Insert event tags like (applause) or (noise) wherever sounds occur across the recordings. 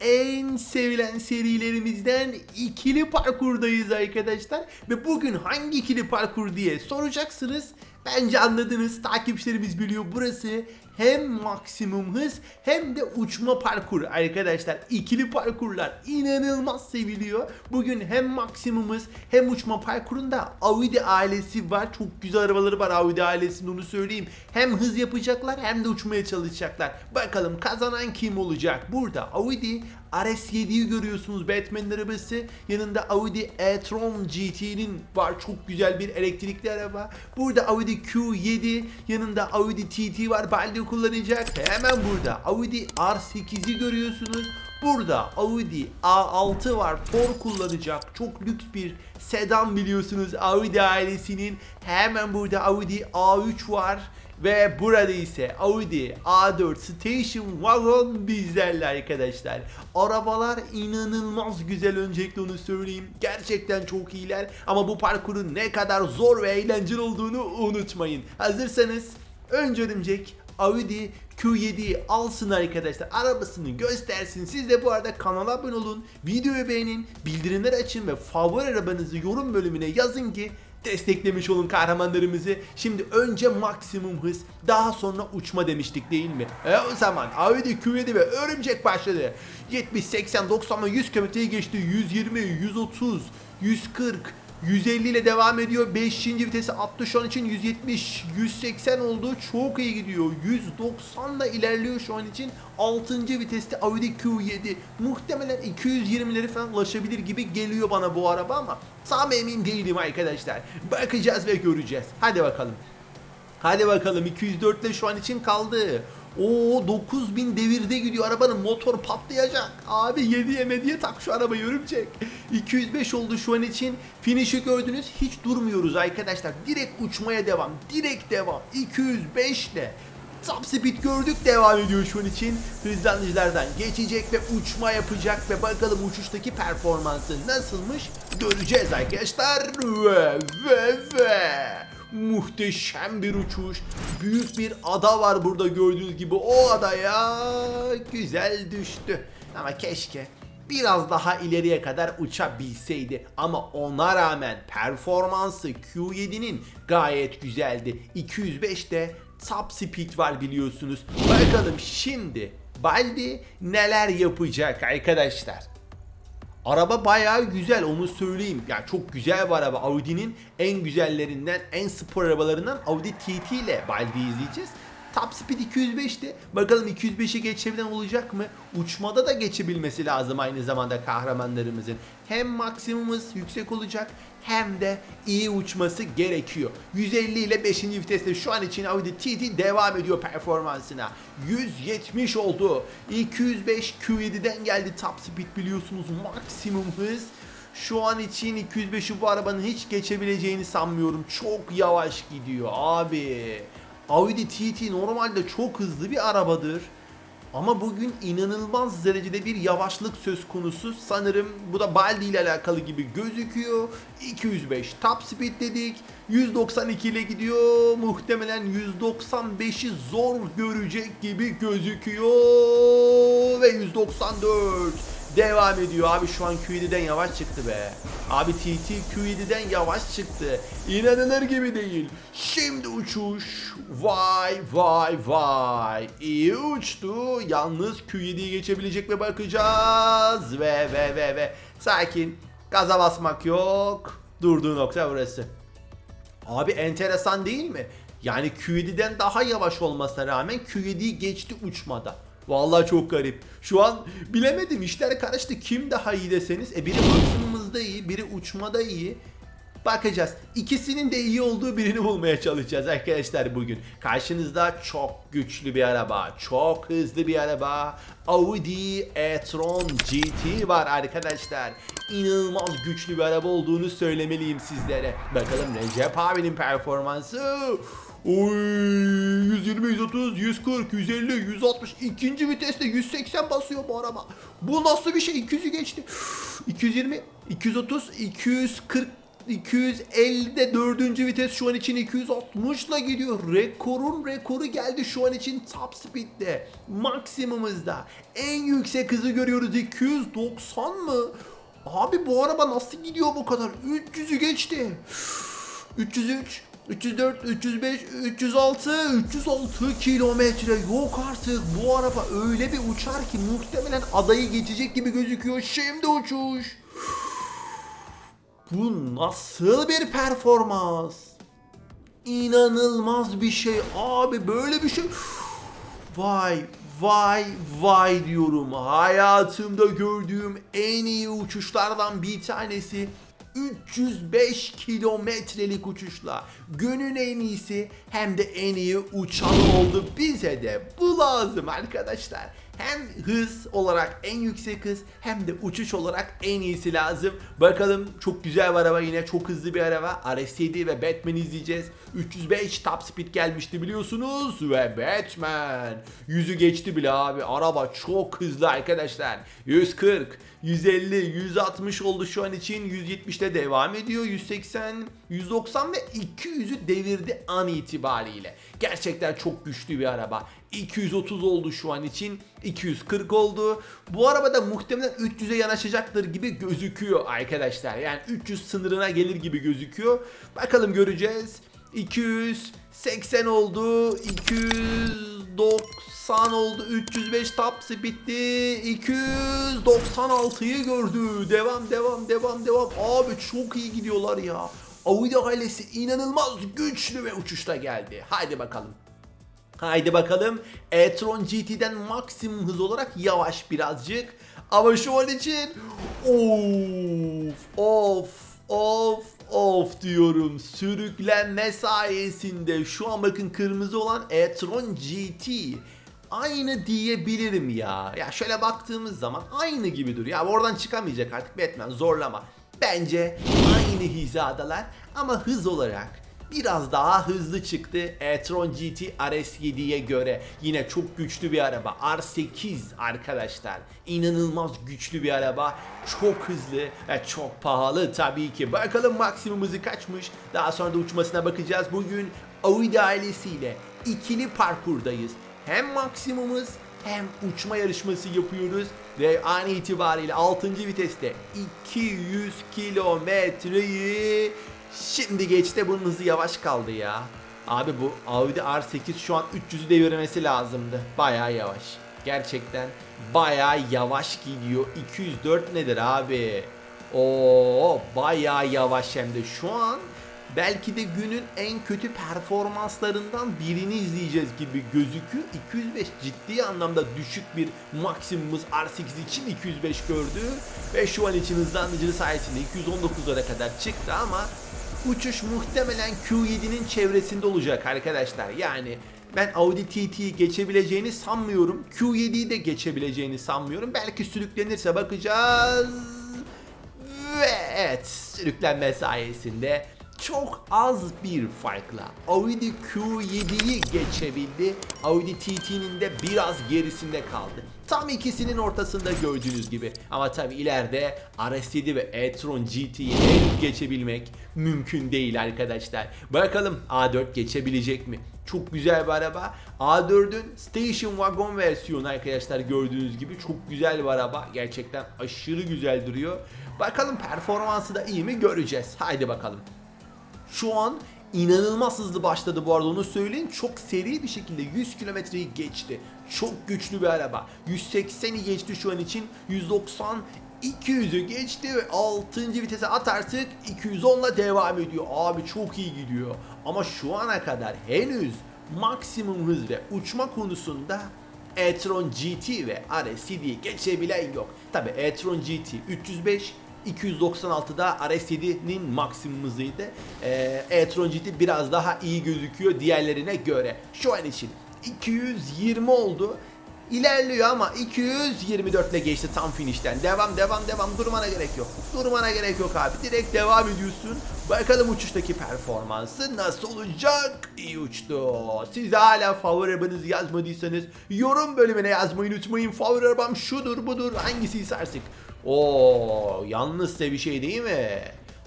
en sevilen serilerimizden ikili parkurdayız arkadaşlar. Ve bugün hangi ikili parkur diye soracaksınız. Bence anladınız. Takipçilerimiz biliyor. Burası hem maksimum hız hem de uçma parkur arkadaşlar. İkili parkurlar inanılmaz seviliyor. Bugün hem maksimum hız hem uçma parkurunda Audi ailesi var. Çok güzel arabaları var Audi ailesinin onu söyleyeyim. Hem hız yapacaklar hem de uçmaya çalışacaklar. Bakalım kazanan kim olacak? Burada Audi RS7'yi görüyorsunuz Batman'in arabası. Yanında Audi e-tron GT'nin var. Çok güzel bir elektrikli araba. Burada Audi Q7 yanında Audi TT var. Baldi kullanacak. Hemen burada Audi R8'i görüyorsunuz. Burada Audi A6 var. Tor kullanacak. Çok lüks bir sedan biliyorsunuz Audi ailesinin. Hemen burada Audi A3 var. Ve burada ise Audi A4 Station Wagon bizlerle arkadaşlar. Arabalar inanılmaz güzel öncelikle onu söyleyeyim. Gerçekten çok iyiler ama bu parkurun ne kadar zor ve eğlenceli olduğunu unutmayın. Hazırsanız önce örümcek Audi Q7'yi alsın arkadaşlar. Arabasını göstersin. Siz de bu arada kanala abone olun. Videoyu beğenin. Bildirimleri açın ve favori arabanızı yorum bölümüne yazın ki desteklemiş olun kahramanlarımızı. Şimdi önce maksimum hız, daha sonra uçma demiştik değil mi? E o zaman Audi Q7 ve örümcek başladı. 70, 80, 90 ve 100 kilometreyi geçti. 120, 130, 140, 150 ile devam ediyor. 5. vitesi attı şu an için 170, 180 oldu. Çok iyi gidiyor. 190 ile ilerliyor şu an için. 6. viteste Audi Q7. Muhtemelen 220'leri falan ulaşabilir gibi geliyor bana bu araba ama tam emin değilim arkadaşlar. Bakacağız ve göreceğiz. Hadi bakalım. Hadi bakalım 204 ile şu an için kaldı. Oo 9000 devirde gidiyor arabanın motor patlayacak. Abi 7 yemediye tak şu arabayı örümcek. 205 oldu şu an için. Finish'i gördünüz hiç durmuyoruz arkadaşlar. Direkt uçmaya devam. Direkt devam. 205 ile. Top speed gördük devam ediyor şu an için. Hızlanıcılardan geçecek ve uçma yapacak ve bakalım uçuştaki performansı nasılmış göreceğiz arkadaşlar. Ve ve ve. Muhteşem bir uçuş. Büyük bir ada var burada gördüğünüz gibi. O adaya güzel düştü. Ama keşke biraz daha ileriye kadar uçabilseydi. Ama ona rağmen performansı Q7'nin gayet güzeldi. 205'te top speed var biliyorsunuz. Bakalım şimdi Baldi neler yapacak arkadaşlar. Araba bayağı güzel onu söyleyeyim. Yani çok güzel bir araba. Audi'nin en güzellerinden, en spor arabalarından Audi TT ile Baldi izleyeceğiz. Top speed 205'ti. Bakalım 205'i geçebilen olacak mı? Uçmada da geçebilmesi lazım aynı zamanda kahramanlarımızın. Hem maksimumuz yüksek olacak hem de iyi uçması gerekiyor. 150 ile 5. viteste şu an için Audi TT devam ediyor performansına. 170 oldu. 205 Q7'den geldi top speed biliyorsunuz maksimum hız. Şu an için 205'i bu arabanın hiç geçebileceğini sanmıyorum. Çok yavaş gidiyor abi. Audi TT normalde çok hızlı bir arabadır. Ama bugün inanılmaz derecede bir yavaşlık söz konusu. Sanırım bu da Baldi ile alakalı gibi gözüküyor. 205 top speed dedik. 192 ile gidiyor. Muhtemelen 195'i zor görecek gibi gözüküyor. Ve 194 devam ediyor. Abi şu an Q7'den yavaş çıktı be. Abi TT Q7'den yavaş çıktı. İnanılır gibi değil. Şimdi uçuş. Vay vay vay. İyi uçtu. Yalnız Q7'yi geçebilecek mi bakacağız. Ve ve ve ve. Sakin. Gaza basmak yok. Durduğu nokta burası. Abi enteresan değil mi? Yani Q7'den daha yavaş olmasına rağmen Q7'yi geçti uçmada. Vallahi çok garip. Şu an bilemedim işler karıştı. Kim daha iyi deseniz. E biri maksimumuzda iyi, biri uçmada iyi. Bakacağız. İkisinin de iyi olduğu birini bulmaya çalışacağız arkadaşlar bugün. Karşınızda çok güçlü bir araba, çok hızlı bir araba. Audi e-tron GT var arkadaşlar. İnanılmaz güçlü bir araba olduğunu söylemeliyim sizlere. Bakalım Recep abinin performansı. Oy basıyoruz 140, 150, 160. ikinci viteste 180 basıyor bu araba. Bu nasıl bir şey? 200'ü geçti. 220, 230, 240 250'de dördüncü vites şu an için 260 ile gidiyor. Rekorun rekoru geldi şu an için top speed'de. Maksimumuzda. En yüksek hızı görüyoruz 290 mı? Abi bu araba nasıl gidiyor bu kadar? 300'ü geçti. 303, 304, 305, 306, 306 kilometre yok artık. Bu araba öyle bir uçar ki muhtemelen adayı geçecek gibi gözüküyor. Şimdi uçuş. Bu nasıl bir performans? İnanılmaz bir şey abi böyle bir şey. Vay vay vay diyorum. Hayatımda gördüğüm en iyi uçuşlardan bir tanesi. 305 kilometrelik uçuşla günün en iyisi hem de en iyi uçan oldu. Bize de bu lazım arkadaşlar hem hız olarak en yüksek hız hem de uçuş olarak en iyisi lazım. Bakalım çok güzel bir araba yine çok hızlı bir araba. RS7 ve Batman izleyeceğiz. 305 top speed gelmişti biliyorsunuz ve Batman yüzü geçti bile abi. Araba çok hızlı arkadaşlar. 140, 150, 160 oldu şu an için. 170'te devam ediyor. 180, 190 ve 200'ü devirdi an itibariyle. Gerçekten çok güçlü bir araba. 230 oldu şu an için. 240 oldu. Bu araba da muhtemelen 300'e yanaşacaktır gibi gözüküyor arkadaşlar. Yani 300 sınırına gelir gibi gözüküyor. Bakalım göreceğiz. 280 oldu. 290 oldu. 305 top speed'ti. 296'yı gördü. Devam devam devam devam. Abi çok iyi gidiyorlar ya. Audi ailesi inanılmaz güçlü ve uçuşta geldi. Haydi bakalım. Haydi bakalım. e-tron GT'den maksimum hız olarak yavaş birazcık. Ama şu an için of of of of diyorum. Sürüklenme sayesinde şu an bakın kırmızı olan e-tron GT aynı diyebilirim ya. Ya şöyle baktığımız zaman aynı gibi duruyor. Ya oradan çıkamayacak artık Batman zorlama. Bence aynı hizadalar ama hız olarak biraz daha hızlı çıktı e-tron GT RS7'ye göre. Yine çok güçlü bir araba. R8 arkadaşlar. İnanılmaz güçlü bir araba. Çok hızlı ve çok pahalı tabii ki. Bakalım maksimum hızı kaçmış. Daha sonra da uçmasına bakacağız. Bugün Audi ailesiyle ikili parkurdayız. Hem maksimumuz hem uçma yarışması yapıyoruz ve an itibariyle 6. viteste 200 kilometreyi şimdi geçti bunun hızı yavaş kaldı ya. Abi bu Audi R8 şu an 300'ü devirmesi lazımdı. Baya yavaş. Gerçekten baya yavaş gidiyor. 204 nedir abi? Oo baya yavaş hem de şu an belki de günün en kötü performanslarından birini izleyeceğiz gibi gözüküyor. 205 ciddi anlamda düşük bir maksimumumuz R8 için 205 gördü ve şu an için hızlanıcı sayesinde 219'lara kadar çıktı ama uçuş muhtemelen Q7'nin çevresinde olacak arkadaşlar. Yani ben Audi TT'yi geçebileceğini sanmıyorum. Q7'yi de geçebileceğini sanmıyorum. Belki sürüklenirse bakacağız. Ve evet sürüklenme sayesinde çok az bir farkla Audi Q7'yi geçebildi. Audi TT'nin de biraz gerisinde kaldı. Tam ikisinin ortasında gördüğünüz gibi. Ama tabi ileride RS7 ve e-tron GT'yi geçebilmek mümkün değil arkadaşlar. Bakalım A4 geçebilecek mi? Çok güzel bir araba. A4'ün Station Wagon versiyonu arkadaşlar gördüğünüz gibi çok güzel bir araba. Gerçekten aşırı güzel duruyor. Bakalım performansı da iyi mi göreceğiz. Haydi bakalım. Şu an inanılmaz hızlı başladı bu arada onu söyleyeyim. Çok seri bir şekilde 100 kilometreyi geçti. Çok güçlü bir araba. 180'i geçti şu an için. 190 200'ü geçti ve 6. vitese at artık 210 ile devam ediyor. Abi çok iyi gidiyor. Ama şu ana kadar henüz maksimum hız ve uçma konusunda e-tron GT ve RS7'yi geçebilen yok. Tabi e-tron GT 305 296'da RS7'nin maksimum hızıydı. Ee, e-tron GT biraz daha iyi gözüküyor diğerlerine göre. Şu an için 220 oldu. İlerliyor ama 224 ile geçti tam finişten. Devam devam devam durmana gerek yok. Durmana gerek yok abi. Direkt devam ediyorsun. Bakalım uçuştaki performansı nasıl olacak? İyi uçtu. Siz hala favori arabanızı yazmadıysanız yorum bölümüne yazmayı unutmayın. Favori arabam şudur budur hangisi istersek. Oo yalnız size bir şey değil mi?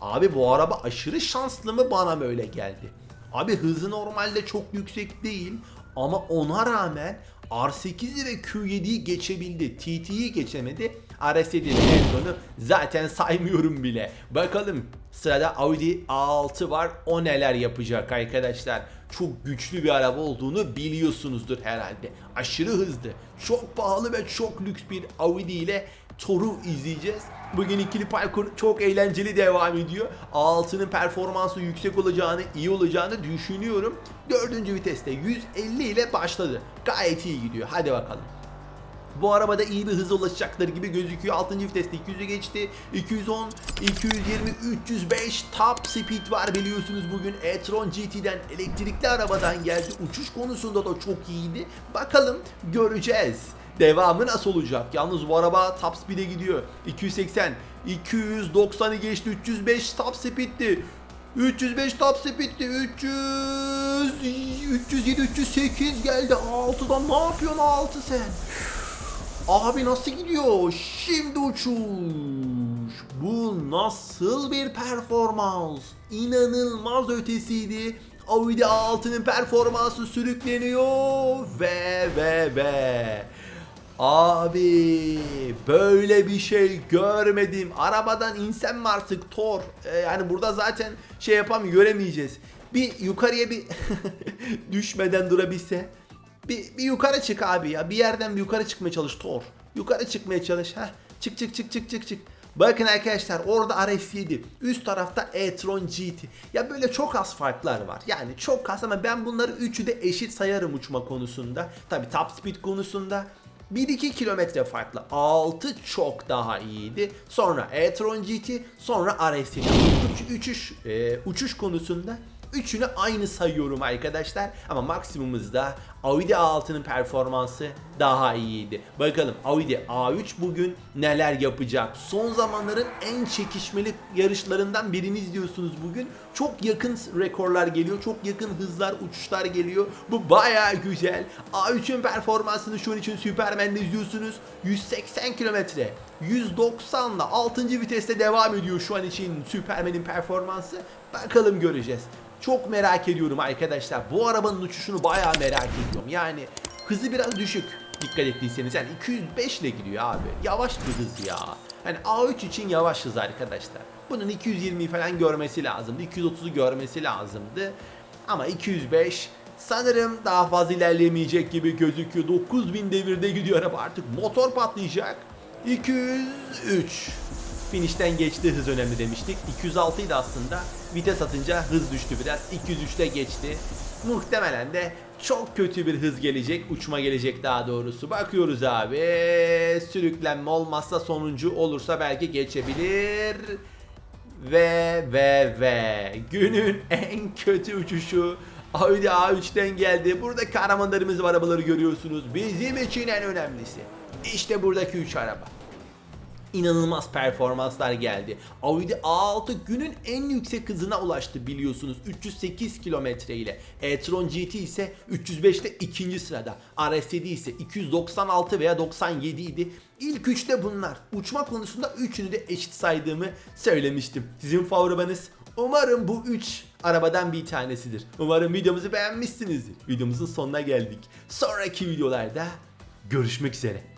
Abi bu araba aşırı şanslı mı bana böyle geldi. Abi hızı normalde çok yüksek değil ama ona rağmen R8'i ve Q7'yi geçebildi. TT'yi geçemedi. RS7'nin en sonu zaten saymıyorum bile. Bakalım sırada Audi A6 var. O neler yapacak arkadaşlar. Çok güçlü bir araba olduğunu biliyorsunuzdur herhalde. Aşırı hızlı, çok pahalı ve çok lüks bir Audi ile Thor'u izleyeceğiz. Bugün ikili parkur çok eğlenceli devam ediyor. A6'nın performansı yüksek olacağını, iyi olacağını düşünüyorum. Dördüncü viteste 150 ile başladı. Gayet iyi gidiyor. Hadi bakalım. Bu arabada iyi bir hıza ulaşacakları gibi gözüküyor. 6. viteste 200'ü geçti. 210, 220, 305 top speed var biliyorsunuz bugün. e-tron GT'den elektrikli arabadan geldi. Uçuş konusunda da çok iyiydi. Bakalım göreceğiz. Devamı nasıl olacak? Yalnız bu araba top speed'e gidiyor. 280, 290'ı geçti. 305 top speed'ti. 305 top speed'ti. 300, 307, 308 geldi. 6'dan ne yapıyorsun 6 sen? Abi nasıl gidiyor? Şimdi uçuş. Bu nasıl bir performans? İnanılmaz ötesiydi. Audi A6'nın performansı sürükleniyor ve ve ve. Abi böyle bir şey görmedim. Arabadan insem mi artık Thor? Ee, yani burada zaten şey yapam göremeyeceğiz. Bir yukarıya bir (laughs) düşmeden durabilse. Bir, bir yukarı çık abi ya. Bir yerden bir yukarı çıkmaya çalış Thor. Yukarı çıkmaya çalış. Heh. Çık çık çık çık çık çık. Bakın arkadaşlar orada RS7. Üst tarafta e-tron GT. Ya böyle çok az farklar var. Yani çok az ama ben bunları üçü de eşit sayarım uçma konusunda. Tabi top speed konusunda. 1-2 kilometre farklı. 6 çok daha iyiydi. Sonra e-tron GT, sonra RS7. Uç, uçuş, e, uçuş konusunda Üçünü aynı sayıyorum arkadaşlar. Ama maksimumumuzda Audi A6'nın performansı daha iyiydi. Bakalım Audi A3 bugün neler yapacak? Son zamanların en çekişmeli yarışlarından birini izliyorsunuz bugün. Çok yakın rekorlar geliyor. Çok yakın hızlar, uçuşlar geliyor. Bu baya güzel. A3'ün performansını şu an için Superman'de izliyorsunuz. 180 kilometre. 190 ile 6. viteste devam ediyor şu an için Superman'in performansı. Bakalım göreceğiz. Çok merak ediyorum arkadaşlar. Bu arabanın uçuşunu bayağı merak ediyorum. Yani hızı biraz düşük dikkat ettiyseniz. Yani 205 ile gidiyor abi. Yavaş bir hız ya. Yani A3 için yavaş hız arkadaşlar. Bunun 220 falan görmesi lazımdı. 230'u görmesi lazımdı. Ama 205 sanırım daha fazla ilerleyemeyecek gibi gözüküyor. 9000 devirde gidiyor araba artık motor patlayacak. 203 Finish'ten geçti hız önemli demiştik. 206 idi aslında. Vites atınca hız düştü biraz. 203'te geçti. Muhtemelen de çok kötü bir hız gelecek. Uçma gelecek daha doğrusu. Bakıyoruz abi. Sürüklenme olmazsa sonuncu olursa belki geçebilir. Ve ve ve günün en kötü uçuşu Audi A3'ten geldi. Burada kahramanlarımız arabaları görüyorsunuz. Bizim için en önemlisi. İşte buradaki 3 araba inanılmaz performanslar geldi. Audi A6 günün en yüksek hızına ulaştı biliyorsunuz 308 kilometre ile. e-tron GT ise 305'te ikinci sırada. RS7 ise 296 veya 97 idi. İlk üçte bunlar. Uçma konusunda üçünü de eşit saydığımı söylemiştim. Sizin favoribanız Umarım bu 3 arabadan bir tanesidir. Umarım videomuzu beğenmişsinizdir. Videomuzun sonuna geldik. Sonraki videolarda görüşmek üzere.